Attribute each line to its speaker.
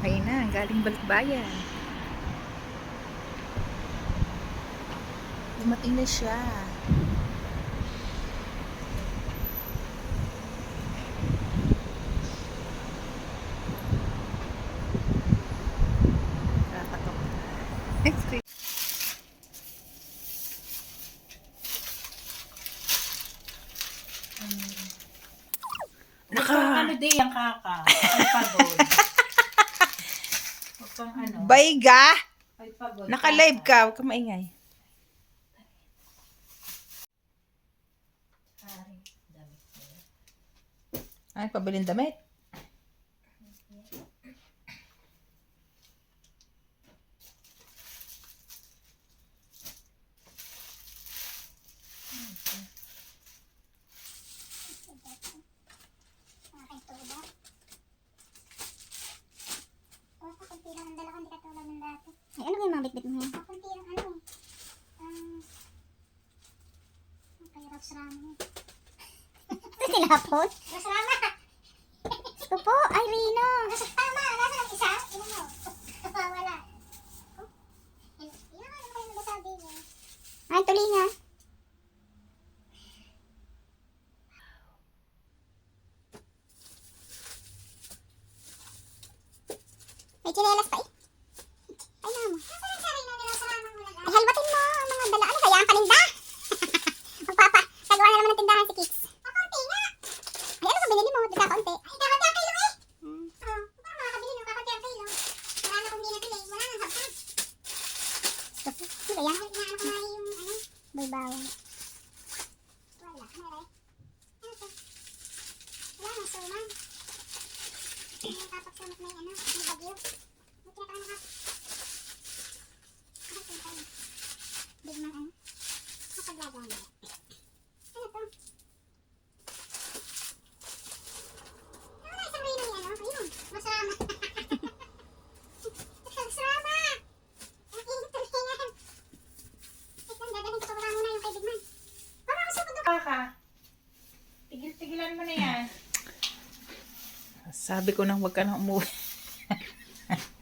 Speaker 1: Ayun na, galing balikbayan. Dumating na siya. Nakakatok.
Speaker 2: Naka. Ano di ang kaka? Ay pagod. Kang ano.
Speaker 1: Bayga!
Speaker 2: Ay pagod.
Speaker 1: Naka-live ka. Huwag ka maingay. Ay, pabiling damit.
Speaker 3: Aking tuba. Oh, kakunti lang ang dala ko, hindi katulad ng dati. Ay, ano yung mga bitbit mo yan? Kakunti lang ano. Um, kay Rox Rama. Tinapon? Rox Rama! Ito po, ay Rino. Rox Rama, nasa ang isa? Ino mo. Wala. Oh, yun yun ang ano kayo nagsasabi niya. Ay, tulingan. May chinelas pa eh. Ay, namo. Ay, halbatin mo ang mga dala. Ano kaya ang paninda? Magpapa, gagawa na naman ng tindahan si Kix. Kakunti nga. Ay, ano ka binili mo? Di ka kaunti. Ay, kakunti ang kilo eh. Hmm. Oo, parang makakabili ng kakunti ang kilo. Wala na kong binabili. Wala nang hapag. Ano ba yan? Ano ko nga yung ano? Baybawan. Wala. Meron. Ano to? Wala nang suman. Ano yung kapagsamot na yung ano? Yung bagyo. May tinatawag na kap. Ano to tayo? Big man ano? Kapaglagaan. Ano to? Wala isang rino ni ano? Ayun. Masama. Masama. Ang init tulingan. Ito, dadalhin ko pa muna yung kay Big Man.
Speaker 2: Kaka. Tigil-tigilan mo na yan.
Speaker 1: Sabi ko nang huwag ka na umuwi.